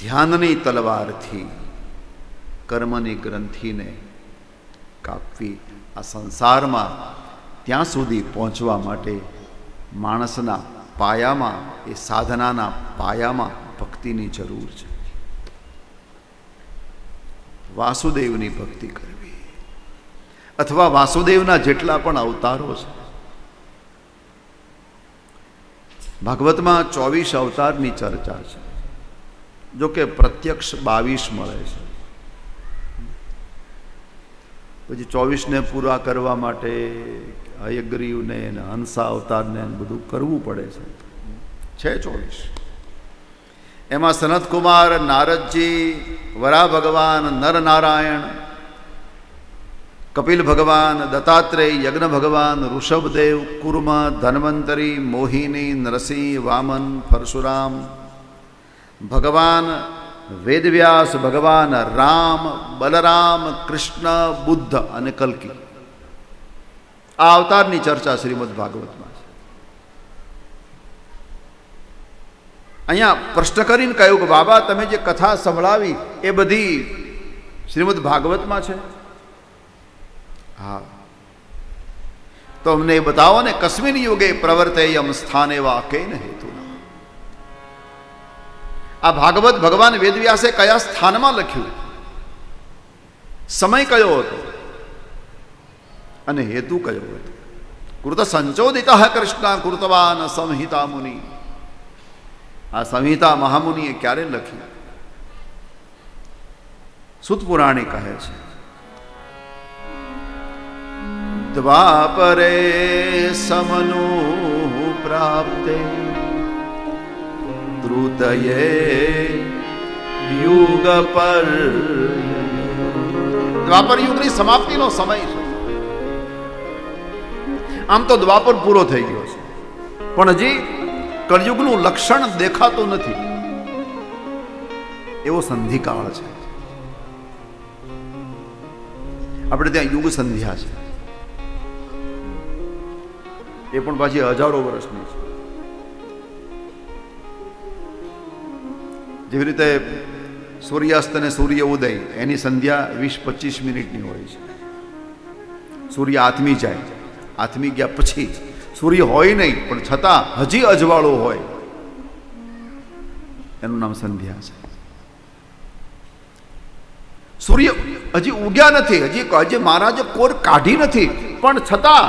ધ્યાનની તલવારથી કર્મની ગ્રંથિને કાપવી આ સંસારમાં ત્યાં સુધી પહોંચવા માટે માણસના પાયામાં, એ સાધનાના પાયામાં ભક્તિની જરૂર છે. વાસુદેવની ભક્તિ કરવી. અથવા વાસુદેવના જેટલા પણ અવતારો છે. ભાગવતમાં ચોવીસ અવતારની ચર્ચા છે. જો કે પ્રત્યક્ષ બાવીસ મળે છે. પછી ચોવીસને પૂરા કરવા માટે હયગ્રીવને ને હંસા અવતારને બધું કરવું પડે છે. છે ચોવીસ. એમાં સનતકુમાર, નારદજી, વરા ભગવાન, નરનારાયણ, કપિલ ભગવાન, દત્તાત્રેય, યજ્ઞ ભગવાન, ઋષભદેવ, કુર્મ, ધન્વંતરી, મોહિની, નરસિંહ, વામન, પરશુરામ ભગવાન વેદવ્યાસ ભગવાન રામ બલરામ કૃષ્ણ બુદ્ધ અને કલ્કી આ અવતારની ચર્ચા શ્રીમદ ભાગવતમાં છે અહીંયા પ્રશ્ન કરીને કહ્યું કે બાબા તમે જે કથા સંભળાવી એ બધી શ્રીમદ ભાગવતમાં છે હા તો અમને એ બતાવો ને કસ્મિન યુગે પ્રવર્તેયમ સ્થાને વા કેન હેતુના આ ભાગવત ભગવાન વેદવ્યાસે કયા સ્થાનમાં લખ્યું? સમય કયો હતો? અને હેતુ કયો હતો? કૃત સંચોદિત કૃષ્ણ કૃતવાન સંહિતા મુનિ. આ સંહિતા મહામુનિએ ક્યારે લખી? સુતપુરાણી કહે છે, દ્વાપરે સમનુ પ્રાપ્તે દ્રુતયે યુગ પર દ્વાપર યુગની સમાપ્તિનો સમય છે આમ તો દ્વાપર પૂરો થઈ ગયો છે. પણ હજી કળયુગનું લક્ષણ દેખાતું નથી. એવો સંધિકાળ છે. આપણે ત્યાં યુગ સંધ્યા છે. એ પણ પાછી હજારો વર્ષની છે. જેવી રીતે સૂર્યાસ્ત અને સૂર્ય ઉદય, એની સંધ્યા વીસ પચીસ મિનિટની હોય છે. સૂર્ય આથમી જાય, આથમી ગયા પછી સૂર્ય હોય નહીં, પણ છતાં હજી અજવાળો હોય. એનું નામ સંધ્યા છે. સૂર્ય હજી ઉગ્યા નથી, હજી હજી મહારાજે કોર કાઢી નથી, પણ છતાં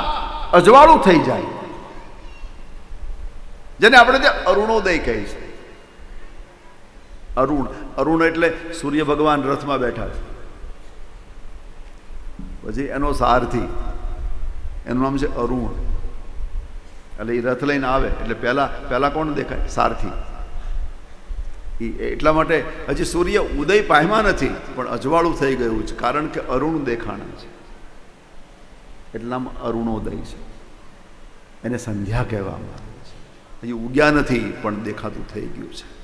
અજવાળું થઈ જાય. જેને આપણે ત્યાં અરુણોદય કહે છે. અરુણ. અરુણ એટલે સૂર્ય ભગવાન રથમાં બેઠા પછી એનો સારથી, એનું નામ છે અરુણ. એટલે એ રથ લઈને આવે. એટલે પહેલા પહેલા કોણ દેખાય? સારથી. એટલા માટે હજી સૂર્ય ઉદય પામ્યા નથી, પણ અજવાળું થઈ ગયું છે, કારણ કે અરુણ દેખાણા છે. એટલામાં અરુણોદય છે. એને સંધ્યા કહેવામાં આવે છે. હજી ઉગ્યા નથી, પણ દેખાતું થઈ ગયું છે.